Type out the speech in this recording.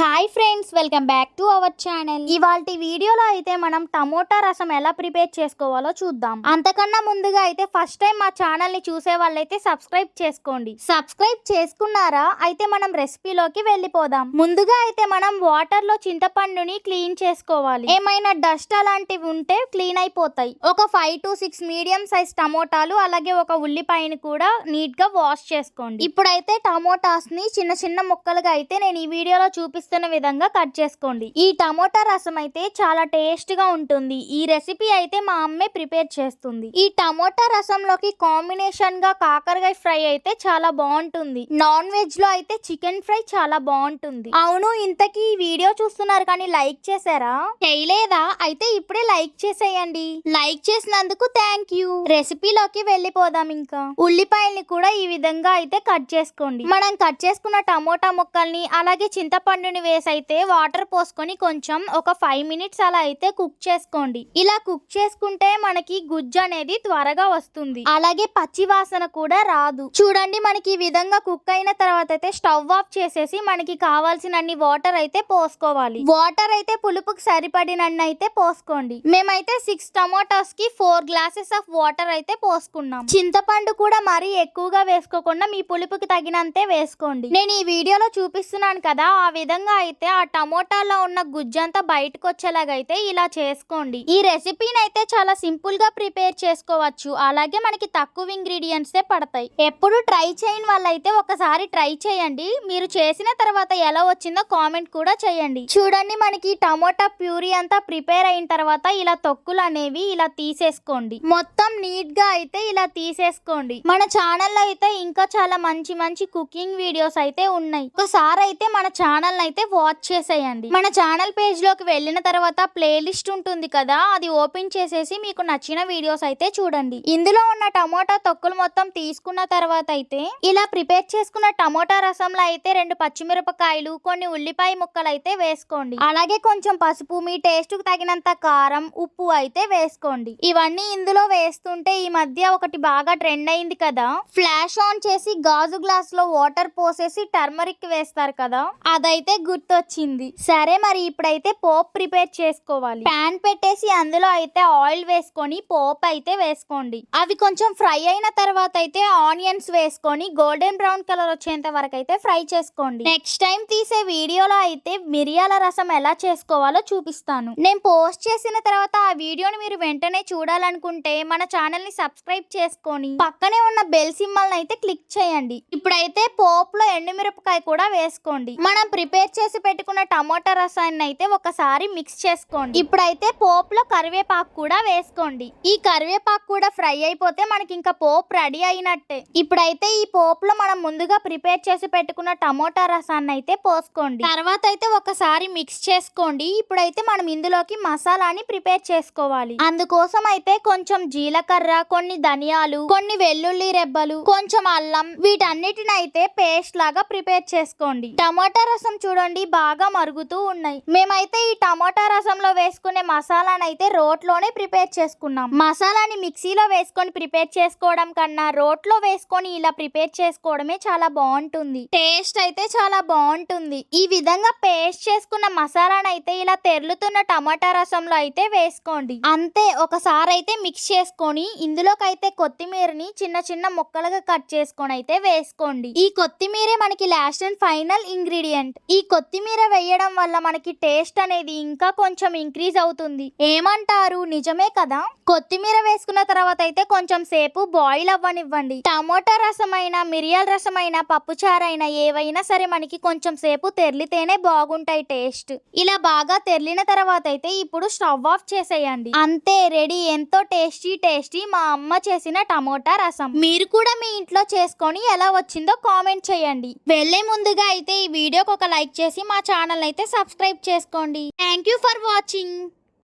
Hi friends welcome back to our channel ఇవాళ వీడియోలో అయితే మనం టమోటా రసం ఎలా ప్రిపేర్ చేసుకోవాలో చూద్దాం. అంతకన్నా ముందుగా అయితే ఫస్ట్ టైం మా ఛానల్ని చూసే వాళ్ళైతే సబ్స్క్రైబ్ చేసుకోండి. సబ్స్క్రైబ్ చేసుకున్నారా? అయితే మనం రెసిపీలోకి వెళ్ళిపోదాం. ముందుగా అయితే మనం వాటర్లో చింతపండుని క్లీన్ చేసుకోవాలి. ఏమైనా డస్ట్ అలాంటివి ఉంటే క్లీన్ అయిపోతాయి. ఒక five to six medium size టమోటాలు అలాగే ఒక ఉల్లిపాయని కూడా నీట్గా వాష్ చేసుకోండి. ఇప్పుడైతే టమోటాస్ని చిన్న చిన్న ముక్కలుగా అయితే నేను ఈ వీడియోలో చూపిస్తాను. చూపిస్తున్న విధంగా కట్ చేసుకోండి. ఈ టమోటా రసం అయితే చాలా టేస్ట్గా ఉంటుంది. ఈ రెసిపీ అయితే మా అమ్మే ప్రిపేర్ చేస్తుంది. ఈ టమోటా రసంలోకి కాంబినేషన్గా కాకరకాయ ఫ్రై అయితే చాలా బాగుంటుంది. నాన్ వెజ్లో అయితే చికెన్ ఫ్రై చాలా బాగుంటుంది. అవును ఇంతకీ ఈ వీడియో చూస్తున్నారు కానీ లైక్ చేశారా? చేయలేదా? అయితే ఇప్పుడే లైక్ చేసేయండి. లైక్ చేసినందుకు థ్యాంక్ యూ. రెసిపీలోకి వెళ్ళిపోదాం ఇంకా. ఉల్లిపాయల్ని కూడా ఈ విధంగా అయితే కట్ చేసుకోండి. మనం కట్ చేసుకున్న టమోటా ముక్కల్ని అలాగే చింతపండు చింతపండుని వేసైతే అయితే వాటర్ పోసుకొని కొంచెం ఒక ఫైవ్ మినిట్స్ అలా అయితే కుక్ చేసుకోండి. ఇలా కుక్ చేసుకుంటే మనకి గుజ్జు అనేది త్వరగా వస్తుంది. అలాగే పచ్చి వాసన కూడా రాదు. చూడండి మనకి ఈ విధంగా కుక్ అయిన తర్వాత అయితే స్టవ్ ఆఫ్ చేసేసి మనకి కావాల్సినన్ని వాటర్ అయితే పోసుకోవాలి. వాటర్ అయితే పులుపుకి సరిపడినన్ని అయితే పోసుకోండి. మేమైతే సిక్స్ టమాటోస్కి ఫోర్ గ్లాసెస్ ఆఫ్ వాటర్ అయితే పోసుకున్నాం. చింతపండు కూడా మరీ ఎక్కువగా వేసుకోకుండా మీ పులుపుకి తగినంతే వేసుకోండి. నేను ఈ వీడియోలో చూపిస్తున్నాను కదా ఆ విధంగా అయితే ఆ టమోటాలో ఉన్న గుజ్జంతా బయటకు వచ్చేలాగైతే ఇలా చేసుకోండి. ఈ రెసిపీని అయితే చాలా సింపుల్గా ప్రిపేర్ చేసుకోవచ్చు. అలాగే మనకి తక్కువ ఇంగ్రీడియంట్స్ పడతాయి. ఎప్పుడు ట్రై చేయని వాళ్ళైతే ఒకసారి ట్రై చేయండి. మీరు చేసిన తర్వాత ఎలా వచ్చిందో కామెంట్ కూడా చేయండి. చూడండి మనకి టమోటా ప్యూరీ అంతా ప్రిపేర్ అయిన తర్వాత ఇలా తొక్కులు అనేవి ఇలా తీసేసుకోండి. మొత్తం నీట్గా అయితే ఇలా తీసేసుకోండి. మన ఛానల్లో అయితే ఇంకా చాలా మంచి మంచి కుకింగ్ వీడియోస్ అయితే ఉన్నాయి. ఒకసారి అయితే మన ఛానల్ అయితే వాచ్ చేసేయండి. మన ఛానల్ పేజ్లోకి వెళ్ళిన తర్వాత ప్లేలిస్ట్ ఉంటుంది కదా అది ఓపెన్ చేసేసి మీకు నచ్చిన వీడియోస్ అయితే చూడండి. ఇందులో ఉన్న టమోటా తొక్కులు మొత్తం తీసుకున్న తర్వాత అయితే ఇలా ప్రిపేర్ చేసుకున్న టమోటా రసంలో అయితే రెండు పచ్చిమిరపకాయలు కొన్ని ఉల్లిపాయ ముక్కలు అయితే వేసుకోండి. అలాగే కొంచెం పసుపు మీ టేస్ట్కు తగినంత కారం ఉప్పు అయితే వేసుకోండి. ఇవన్నీ ఇందులో వేస్తుంటే ఈ మధ్య ఒకటి బాగా ట్రెండ్ అయింది కదా. ఫ్లాష్ ఆన్ చేసి గాజు గ్లాస్లో వాటర్ పోసేసి టర్మరిక్ వేస్తారు కదా. అదైతే గుర్తొచ్చింది. సరే మరి ఇప్పుడైతే పోప్ ప్రిపేర్ చేసుకోవాలి. ప్యాన్ పెట్టేసి అందులో అయితే ఆయిల్ వేసుకొని పోప్ అయితే వేసుకోండి. అవి కొంచెం ఫ్రై అయిన తర్వాత అయితే ఆనియన్స్ వేసుకొని గోల్డెన్ బ్రౌన్ కలర్ వచ్చేంత వరకు అయితే ఫ్రై చేసుకోండి. నెక్స్ట్ టైం తీసే వీడియోలో అయితే మిరియాల రసం ఎలా చేసుకోవాలో చూపిస్తాను. నేను పోస్ట్ చేసిన తర్వాత ఆ వీడియోని మీరు వెంటనే చూడాలనుకుంటే మన ఛానల్ని సబ్స్క్రైబ్ చేసుకొని పక్కనే ఉన్న బెల్ సింబల్ అయితే క్లిక్ చేయండి. ఇప్పుడైతే పోపులో ఎండుమిరపకాయ కూడా వేసుకోండి. మనం ప్రిపేర్ చేసి పెట్టి టమోటా రసాన్ని అయితే ఒకసారి మిక్స్ చేసుకోండి. ఇప్పుడైతే పోపులో కరివేపాకు కూడా వేసుకోండి. ఈ కరివేపాకు కూడా ఫ్రై అయిపోతే మనకి ఇంకా పోపు రెడీ అయినట్టే. ఇప్పుడైతే ఈ పోపులో మనం ముందుగా ప్రిపేర్ చేసి పెట్టుకున్న టమోటా రసాన్ని అయితే పోసుకోండి. తర్వాత అయితే ఒకసారి మిక్స్ చేసుకోండి. ఇప్పుడైతే మనం ఇందులోకి మసాలాని ప్రిపేర్ చేసుకోవాలి. అందుకోసం అయితే కొంచెం జీలకర్ర కొన్ని ధనియాలు కొన్ని వెల్లుల్లి రెబ్బలు కొంచెం అల్లం వీటన్నిటిని అయితే పేస్ట్ లాగా ప్రిపేర్ చేసుకోండి. టమోటా రసం చూడండి బాగా మరుగుతూ ఉన్నాయి. మేమైతే ఈ టమాటా రసంలో వేసుకునే మసాలాని అయితే రోట్లోనే ప్రిపేర్ చేసుకున్నాం. మసాలాని మిక్సీలో వేసుకొని ప్రిపేర్ చేసుకోవడం కన్నా రోట్లో వేసుకొని ఇలా ప్రిపేర్ చేసుకోవడమే చాలా బాగుంటుంది. టేస్ట్ అయితే చాలా బాగుంటుంది. ఈ విధంగా పేస్ట్ చేసుకున్న మసాలాని అయితే ఇలా తెరులుతున్న టమాటా రసంలో అయితే వేసుకోండి. అంతే ఒకసారి అయితే మిక్స్ చేసుకొని ఇందులోకి అయితే కొత్తిమీరని చిన్న చిన్న ముక్కలుగా కట్ చేసుకొని అయితే వేసుకోండి. ఈ కొత్తిమీరే మనకి లాస్ట్ అండ్ ఫైనల్ ఇంగ్రీడియంట్. ఈ కొత్తిమీర వేయ వేయడం వల్ల మనకి టేస్ట్ అనేది ఇంకా కొంచెం ఇంక్రీజ్ అవుతుంది. ఏమంటారు? నిజమే కదా? కొత్తిమీర వేసుకున్న తర్వాత అయితే కొంచెం సేపు బాయిల్ అవ్వనివ్వండి. టమోటా రసమైన మిరియాల రసమైన పప్పుచారైన ఏవైనా సరే మనకి కొంచెం సేపు తెరిలితేనే బాగుంటాయి టేస్ట్. ఇలా బాగా తెరిలిన తర్వాత అయితే ఇప్పుడు స్టవ్ ఆఫ్ చేసేయండి. అంతే రెడీ. ఎంతో టేస్టీ టేస్టీ మా అమ్మ చేసిన టమోటా రసం. మీరు కూడా మీ ఇంట్లో చేసుకొని ఎలా వచ్చిందో కామెంట్ చేయండి. వెళ్ళే ముందుగా అయితే ఈ వీడియోకి ఒక లైక్ చేసి మా ఛానల్ అయితే సబ్స్క్రైబ్ చేసుకోండి. Thank you for watching